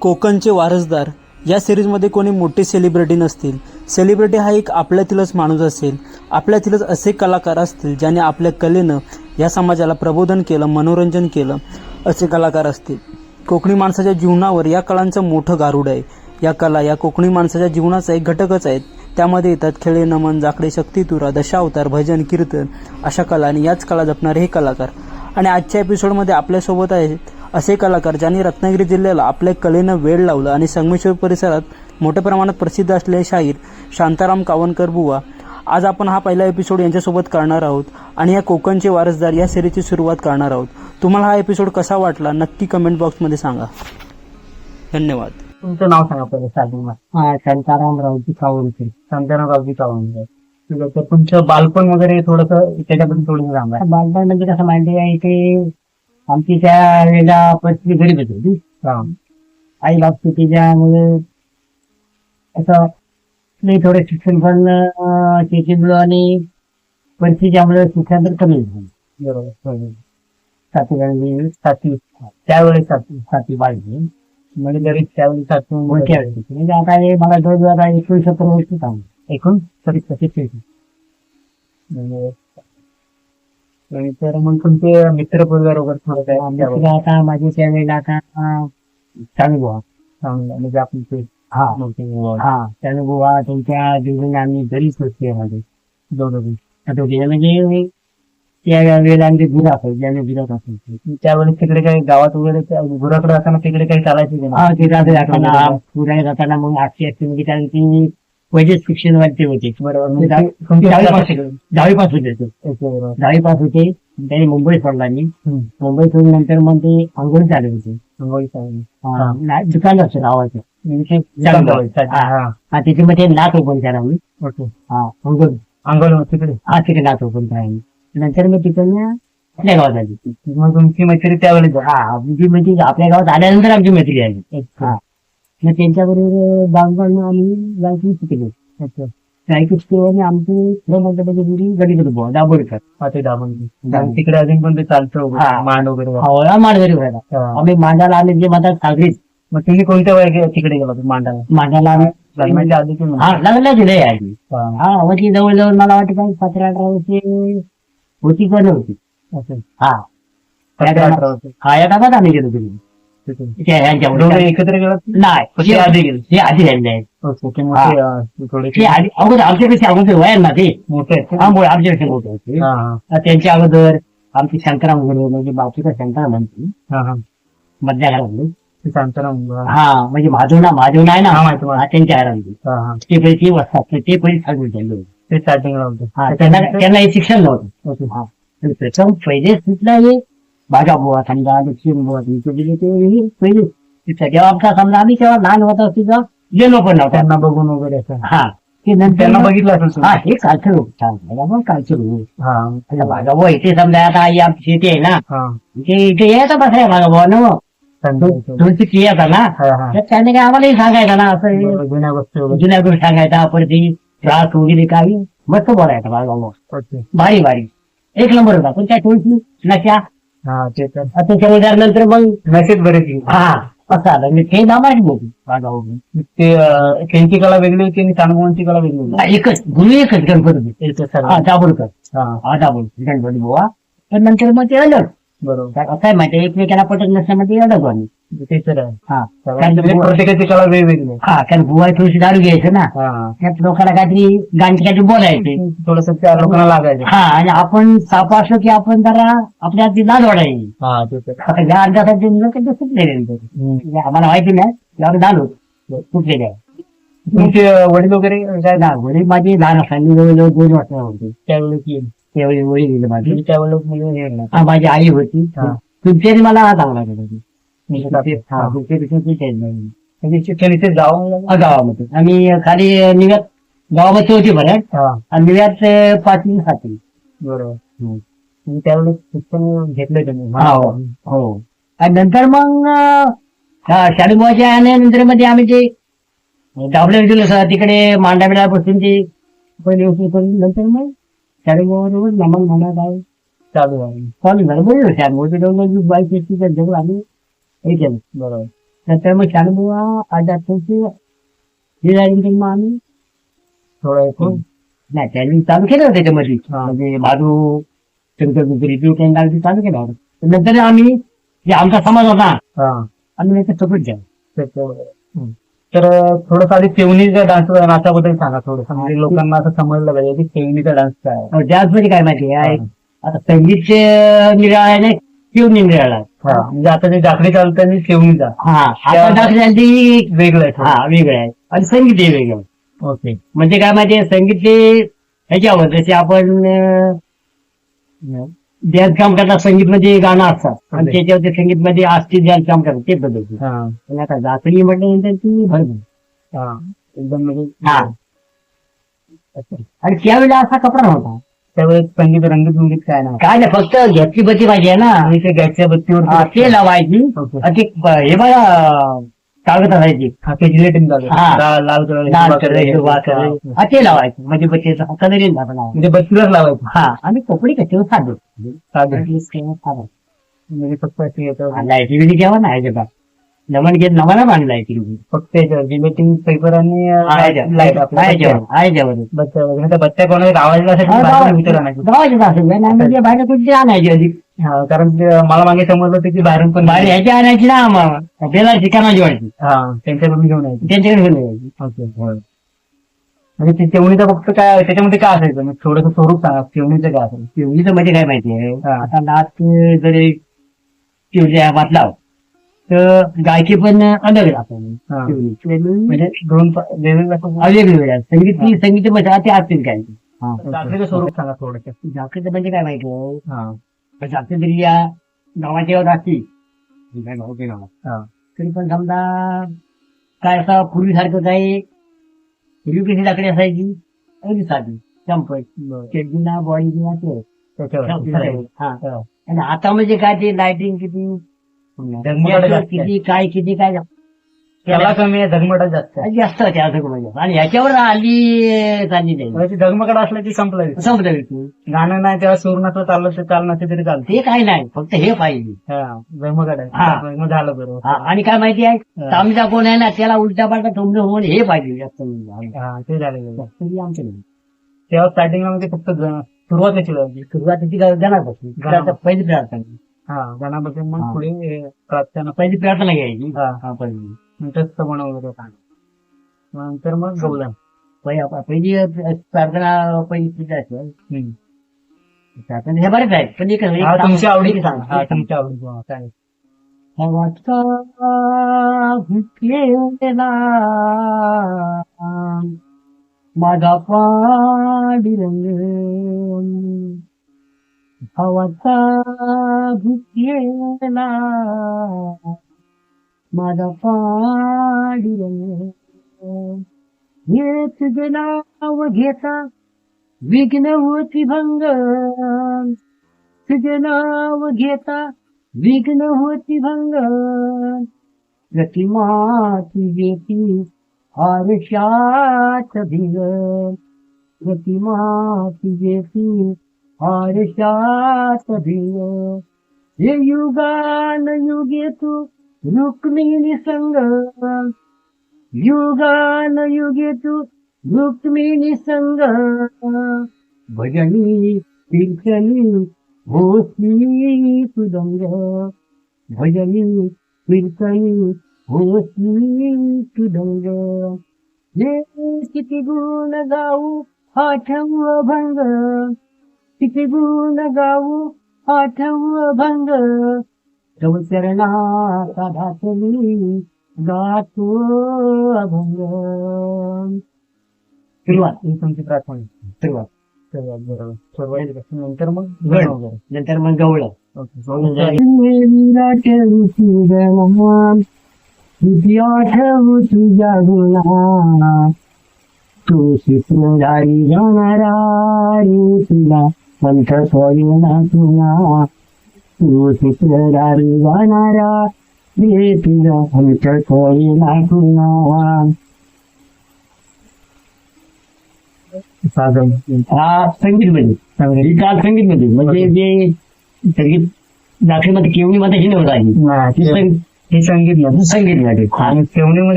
कोकणचे वारसदार. या सिरीजमध्ये कोणी मोठे सेलिब्रिटी नसतील. सेलिब्रिटी हा एक आपल्यातीलच माणूस असेल. आपल्यातीलच असे कलाकार असतील ज्याने आपल्या कलेनं या समाजाला प्रबोधन केलं मनोरंजन केलं असे कलाकार असतील. कोकणी माणसाच्या जीवनावर या कलांचं मोठं गारुड आहे. या कला या कोकणी माणसाच्या जीवनाचा एक घटकच आहेत. त्यामध्ये येतात खेळे नमन जाकडे शक्तितुरा दशावतार भजन कीर्तन अशा कला आणि याच कला जपणारे हे कलाकार. आणि आजच्या एपिसोडमध्ये आपल्यासोबत आहेत असे कलाकार ज्यांनी रत्नागिरी जिल्ह्याला आपल्या कलेनं वेळ लावलं आणि संगमेश्वर परिसरात मोठ्या प्रमाणात प्रसिद्ध असलेले शाहीर शांताराम कावनकर बुवा. आज आपण हा पहिला एपिसोड यांच्यासोबत करणार आहोत आणि या कोकणचे वारसदार या सिरीजची सुरुवात करणार आहोत. तुम्हाला हा एपिसोड कसा वाटला नक्की कमेंट बॉक्समध्ये सांगा. धन्यवाद. तुमचं नाव सांगा पहिले स्टार्टिंगला हा शांताराम रावजी कावळकर शांताराम रावजी तर तुमचं बालपण वगैरे थोडस त्याच्याबद्दल थोडं सांगा. बालपण म्हणजे कसं माहिती आहे इथे आमची त्या वेळेला परिस्थिती गरीबच होती. आई बाप त्याच्यामुळे असं नाही थोडं शिक्षण पण अं, शेतीमुळं आणि परिस्थितीच्यामुळे शिक्षण तर कमी बरोबर. सातवी आणि सातवी त्यावेळेस सातवी सातवी बाळगी म्हणजे जरी त्यावेळी मोठ्या वेळेस. म्हणजे आता मला जवळजवळ आता एकोणीस सत्तर वर्ष काम एकूण? तरी कशी म्हणजे तर मग तुमचे मित्र परिवार वगैरे थोडं काय त्याबद्दल आता माझी त्या वेळेला आता चालू बुवा सांगा. म्हणजे आपण ते हा. हा बुवा त्यांच्या जीवन आम्ही घरीच होते मध्ये दोघं बी. आता ते म्हणजे त्या वेळेला आमचे गुरु असायचे आम्ही गुरात असायचे त्यावेळेस तिकडे काही गावात वगैरे गुराकडे असताना तिकडे काही चालायचे? हा ते जाताना पुराणे जाताना मग आठशे असते म्हणजे कारण पहिलेच शिक्षण वाटते होते. बरोबर. म्हणजे दहावी पास तिकडे. दहावी पास होते. दहावी पास होते. त्यांनी मुंबई सोडला मी. मुंबई सोडून नंतर मग ते अंघोळ चालू होते. अंघोळी नाही, दुकान असतं नावाचं म्हणजे चालू चालू चालू. हा. हा. त्याच्यामध्ये नाथ ओपन करा मी हा अंघोळ मग तिकडे? हा तिथे नाथ ओपन करा मी नंतर मी तिकडनं आपल्या गावात आली. मग तुमची मैत्री त्यावेळेस. हा म्हणजे म्हणजे आपल्या गावात आल्यानंतर आमची मैत्री आली. मग त्यांच्याबरोबर गावगाव आम्ही गायकी शिकलो अच्छा. गायकी शिकल्याने आमची म्हणलं म्हणजे गुरु गणित बुवा दाबोडकर हा, ते दाबून दाबून. तिकडे अजून पण ते चालतं हा. मान वगैरे. हवळा मांडवरी व्हायला हा. आम्ही मांडाला आले जे म्हणतात सागरीत मग तुम्ही कोणत्या वय तिकडे गेला होता मांडाला मांडाला आम्ही हा? लग्न दिलंय आधी हा. हा म्हणजे जवळजवळ मला वाटतं सतरा अठरा वर्षे होती का नव्हती अच्छा. हा सतरा अठरा वर्ष. हा या कामात आम्ही गेलो तुम्ही दोघे एकत्र गेलात नाही ते आधी गेले ते आधी राहिले आहेत ओके ते हा. मोठे अं, थोडे ते आधी अगोदर आमच्यापेक्षा अगोदर वय ना ते मोठे आहेत. हा मुळे आमच्यापेक्षा मोठे होते हा, हा. आता त्यांच्या अगोदर आमची शंकराम गुरु म्हणजे बापूचा शंकरा म्हणते हा, हा. मधल्या घरामध्ये ते शांताराम हा. हा म्हणजे माधवना माधवना आहे ना हा, माहिती, माहिती. त्यांच्या घरामध्ये हा, हा. ते वसतात ते पैसे सांगून त्यांनी ते स्टार्टिंगला होते हा त्यांना त्यांना हे शिक्षण नव्हतं ओके. हा तर प्रथम पहिले सुटला हे बागा बुवा समजा दक्षिण बुवा तुमचे गेले ते पहिले शिक्षण जेव्हा आमचा समजा आम्ही तेव्हा लहान होतो तिथं गेलो पण नव्हता त्यांना बघून वगैरे असं हा ते नंतर त्यांना बघितलं असेल हा तुम्ही? हे कालचं लोक सांगायला मग कालचं लोक हा आता बागा बुवा इथे समजा आता आई आमची शेती आहे ना हा इथे इथे यायचं बसाय बागा बुवा ना मग त्यांच्या- दोनशे क्रिया ना हा, हा. तर त्याने काय आम्हालाही सांगायचं ना असं हे जुन्या गोष्टी वगैरे जुन्या गोष्टी सांगायचा त्रास वगैरे काही मस्त बोलायचं ओके. भारी भारी एक नंबर होता पण त्या नशा हा ते तर. त्याच्या नंतर मग नसेच बरेच आहे. हा. असं आलं. मी ते नामाची बोलू बागा बुवा. ते अं, त्यांची कला वेगळी होती आणि तानगोवांची कला वेगळी होती. हा, एकच. गुरु एकच गणपती. सर्व. हा दाभोळकर हा. हा दाभोळकर गणपती बुवा. पण नंतर मग ते अलग बरोबर. काय माहिती एकमेकाला पटत नसल्यामध्ये ते तर आहे. हा. म्हणजे कारण बुवा- प्रत्येकाची कला वेगवेगळी आहे. हा. कारण बुवा थोडीशी दारू घ्यायचं ना. हा. त्यात लोकांना काहीतरी गांठी काहीतरी बोलायचे. थोडस त्या लोकांना लागायचं. हा. आणि आपण साप असलो की आपण जरा आपल्या हाती लाज वाढायची. हा ते तर आता या अंदाजाचे लोक ते सुटलेले आहेत. म्हणजे आम्हाला माहिती नाही आम्ही झालो सुटलेले आहे. तुमचे वडील वगैरे काय ना वडील माझी लहान असताना जवळजवळ दोन वर्षा होते. त्यावेळेस येईल. गेले माझे त्यावेळेस मुलं हे ना. हा माझी आई होती हा. तुमच्याने मला चांगला केला. म्हणजे सात- हा, हा. तुमच्यापेक्षा ती काही नाही. म्हणजे शिक्षण इथे जावं हा, गावामध्ये आम्ही खाली निव्यात गावामध्ये होती बरं हा आणि निव्यात अं, पाचवी सातवी बरोबर म्हणजे त्यावेळेस शिक्षण घेतलं त्यांनी हा, हो. हो आणि नंतर मग अं, हा, आल्यानंतरमध्ये आम्ही ते डाबले दिलं सर तिकडे मांडा बिडा बसून ते पहिले होते पण नंतर मग शाळेबाबरोबर नमन म्हणा काय चालू आहे चालू झालं बोललो शाळेमध्ये दोन बाईक एसटीच्या जवळ आम्ही हे केलं बरोबर नंतर मग शाळेमुळं आज त्यांची हे झाली मग आम्ही थोडं ऐकून नाही त्यांनी चालू केलं होतं त्याच्यामध्ये हा. म्हणजे बाजू शंकर रिव्ह्यू कॅन्डाल चालू केला होता नंतर आम्ही जे आमचा समाज होता हा आम्ही त्याचा सपोर्ट द्या त्याच्यावर. हम्म. तर थोडंसं आधी पेवणीच्या डान्स नाचाबद्दल सांगा थोडं म्हणजे लोकांना असं समजलं पाहिजे की पेवणीचा डान्स काय आहे. डान्समध्ये काय माहिती आहे? हा. आता संगीत निराळा आहे ना निराळा हा. म्हणजे आता जे जाकडी चालतं आणि पेवणीचा. हा. आता डान्स झाली वेगळं आहे हा वेगळं आहे. आणि संगीत हे वेगळं थोडं. ओके. म्हणजे काय माहितीये संगीत हे ह्याच्यावर जसे आपण डॅन्स काम करतात संगीत मध्ये गाणं असतात आणि Okay. त्याच्यावर ते संगीत मध्ये आस्ती डॅन्स काम करतात ते हा. पण आता जाकडी म्हटल्यानंतर ती हा. एकदम म्हणजे हा. आणि त्यावेळेला असा कपडा नव्हता. त्यावेळेस संगीत रंगीत संगीत काय नाही काय नाही फक्त घेतली बत्ती पाहिजे ना. गॅसच्या हा, बत्तीवर ते लावायची. हे बघा कागद असायची झालं हा. लाल लाल कलर लाल कलर, हिरवा कलर. हा, ते लावायचं. म्हणजे बत्तीचा कलर येईल ना आपण म्हणजे बत्तीलाच लावायचं. हा आणि कपडे कसे साधे म्हणजे फक्त लाईटी बिली घ्यावा ना ह्याच्या नमन घेत नमाना बांध लाईटी फक्त याच्यावर जिलेटिंग पेपर आणि आहे बच्चा कोणाला आवाज असेल बाहेर विचार आणायची बाहेर कुठे आणायची आधी? हा कारण ते मला मागे समजलं होतं की बाहेरून पण बाहेर ह्याची आणायची ना मग. आपल्याला ठिकाणा जेवायची. हा त्यांच्याकडून घेऊन यायची. त्यांच्याकडे घेऊन यायची. ओके म्हणजे ते तेवणीचं फक्त काय त्याच्यामध्ये काय असायचं? म्हणजे थोडंसं स्वरूप सांगा तेवणीचं काय असेल पिवळीचं म्हणजे काय माहितीये हा. आता नाच जरी पिवळ्या वाटला तर गायकी पण अलग आपण हा. पिवळी म्हणजे दोन प- असं- संगीत ती संगीत मध्ये ते असतील काय स्वरूप सांगा थोडंसं जागृत म्हणजे काय माहिती हा. जागृत दिली या गावाच्या असती तरी पण समजा काय असं पूर्वीसारखं काय पूर्वी कशी लाकडी असायची अगदी साधी. संपत बरं. चेडीना बॉडी ते. आणि आता म्हणजे काय ते लाइटिंग किती. किती काय किती काय त्याला कमी आहे झगमगाट जास्त आहे जास्त त्या म्हणजे आणि ह्याच्यावर आली चालली नाही त्याची झगमगाट असलं की संपलं. समजा विषय. गाणं नाही तेव्हा सूर नसलं चाललं तर चाल नसलं तरी चालतं ते काय नाही फक्त हे पाहिजे हा झगमगाट आहे. मग झालं बरोबर हा, आणि काय माहिती आहे. तांबजा कोण आहे ना त्याला उलटा पालटा टोमणं होऊन हे पाहिजे जास्त म्हणजे. हा ते आहे. तरी आमच्या नाही. तेव्हा स्टार्टिंगला म्हणजे फक्त ग- सुरुवात कशी लावायची सुरुवातीची काय जाणार पासून गाणं. पहिली प्रार्थना हा गाण्यापासून मग हा. पुढे हे प्रार्थना पहिली प्रार्थना घ्यायची हा हा पहिली नंतर श्रवण वगैरे सांग नंतर मग गौला पहि- पहिली प्रार्थना पहिली हम्म. प्रार्थना हे बरेच आहेत पण एक हा तुमच्या आवडीची सांग हा. तुमच्या आवडीची हा. हवाचा घुटलेला माझा पांडुरंग हवाचा घुटलेला माझा पांडुरंग हे तुझे नाव घेता विघ्न होती भंग. तुझे नाव घेता विघ्न होती भंग. प्रतिमा तुझे ती हर्षात भिंग. प्रतिमा तुझे ती हर्षात भिंग. हे युगान युगे तू रुक्मिणी संग युगान युगे तू रुक्मिणी संग भजनी कीर्तनी होती सुदंग भजनी कीर्तनी होती तुदंग हे किती गुण गाऊ आठव भंग किती गुण गाऊ आठव भंग। तव चरणाचा घातली गातो अभंग. सुरुवात ही तुमची प्रार्थना. सुरुवात. सुरुवात बरोबर. सुरुवातीपासून नंतर मग गण. नंतर मग आठव तुझ्या गुणा तू शिकणारी जाणारा तुला पंथ सोयना तुला तू शिकणारी हा. संगीत मध्ये ही काल संगीत मध्ये म्हणजे जे संगीत दाखलीमध्ये केवणी मध्ये ही नव्हता हे संगीत संगीत आणि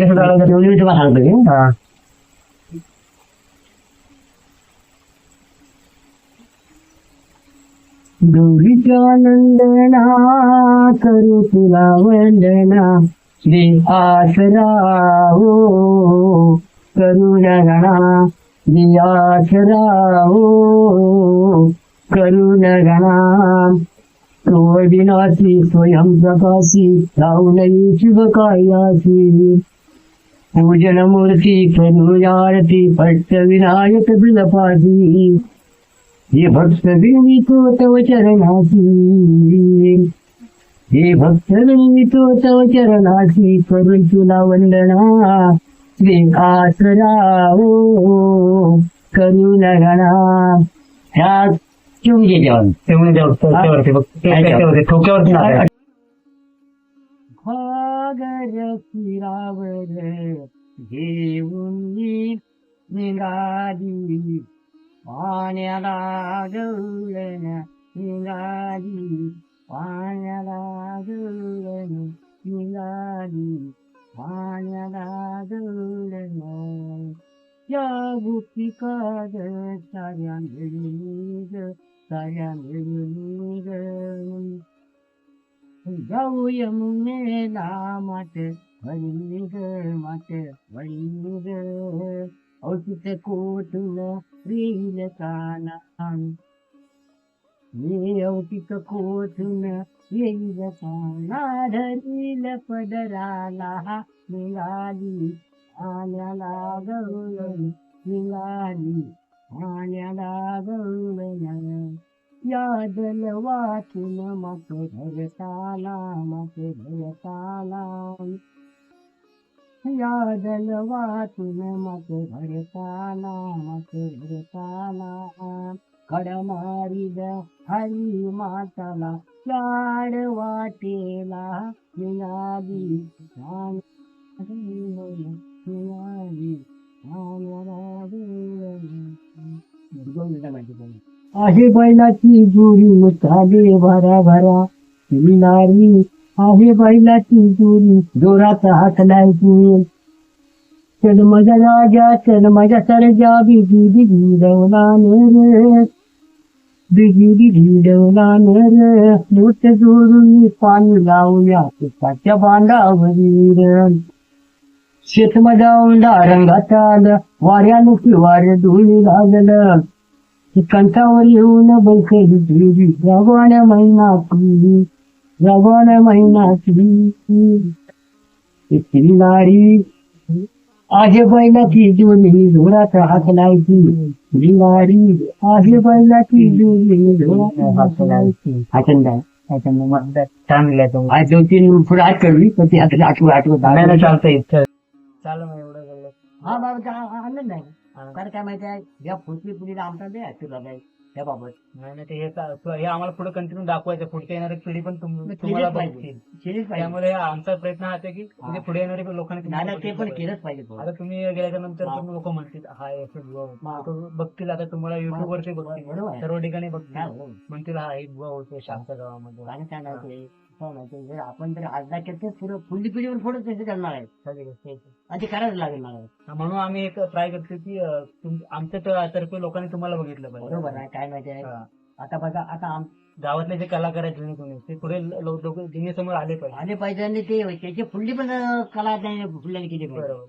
कसं झालं केवणी मी तुम्हाला सांगतो मी. हा गौरीच्या नंदना करू तुला वंदना दे आसरा हो करुण गणा दे आसरा हो करुण गणा तो विनाशी स्वयं प्रकाशी राहुलई शुभ कायासी पूजन मूर्ती करुणारती पट्ट विनायक बिलपासी हे भक्त विनितो तव चरणासी. हे भक्त विनितो तव चरणासी. करून तुला वंदना. श्री आसरा ओ करुण गणा ह्या जेवण. ठेवणी द्या ठोक्यावरती बघ. ठोक्यावरती शिरावर घेऊन निघाली. पाण्याला गवळण निघाली पाण्याला गवळण निघाली पाण्याला गवळण या गोपिका ग साऱ्या मिळून ग साऱ्या मिळून ग जाऊ यमुनेला मात वळी ग मात वळी ग औषध कोटून रील काना मी औषध कोटून येईल काना? धरील पदराला मिळाली आण्याला गवळण मिळाली आण्याला गवळण यादल वाचून मत धरताला मत धरताला यादल भरताना मग भरताना खड मारी कडमारीद हरी माताला लाड वाटेला मिळाली मिळाली आहे बैलाची जुरी झाली भरा भरा मिळाली आहे बैलाची जुरी जोरात हात लायची चल मजा राजा चल मजा सरजा बिगी बिगी रवला रे बिगी बिगी रवला रे लूट जोडून पाणी लावूया पिकाच्या बांधावरी रे शेतमजा उंडा रंगात आलं वाऱ्यानं किवार धुळी लागलं कंठावर येऊन बैसली तुझी रगवाण्या महिना तुझी तुझी किल्लारी आहे बैलाची जुनी जोरात हात लायची किल्लारी आहे बैलाची जुनी जोरात हात लायची आचंद त्याच्यामुळे मग छान. आज दोन तीन पुढे कळली पण ती आता आठवत आठवत नाही नाही, चालतंय. चालेल मग एवढं झालं. हा बाबा आनंद आहे? कारण काय माहिती आहे? या पुढची पिढीला आमचा दे आशीर्वाद आहे. त्या बाबत नाही नाही ते हे चा- हे आम्हाला पुढे कंटिन्यू दाखवायचं पुढच्या येणारी पिढी पण तुम- तुम्हाला केलीच पाहिजे बघतील केलीच पाहिजे त्यामुळे आमचा प्रयत्न हाच आहे की म्हणजे पुढे येणारी लोकांनी नाही नाही, ते पण केलंच पाहिजे. आता तुम्ही गेल्याच्यानंतर हा. तुम्ही लोक म्हणतील हा याचे बुवा होते. हा. तो बघतील आता तुम्हाला युट्यूब वरती बघतील बरोबर आहे. सर्व ठिकाणी हा, बघतील हो. म्हणतील हा एक बुवा होतो शांत गावामध्ये आणि काय नाही ते, काय नाही ते, जर आपण जर आज ना केलं तर पुढं पुढली पिढीवर पुढे तसे करणार आहे. सगळी गोष्ट आहे. आणि ते करायला लागेल मला म्हणून आम्ही एक ट्राय करतो की अं, तुम- आमच्या त- तर्फे लोकांनी तुम्हाला बघितलं बरोबर आहे काय माहिती आहे. हा. आता बघा आता आम- गावातले जे कलाकार आहेत जुने कोणी ते पुढे लोक दुनियेसमोर आले पाहिजे. आले पाहिजे आणि ते त्याची पुढली पण अं, कला त्याने फुलल्याने केली पाहिजे. बरोबर.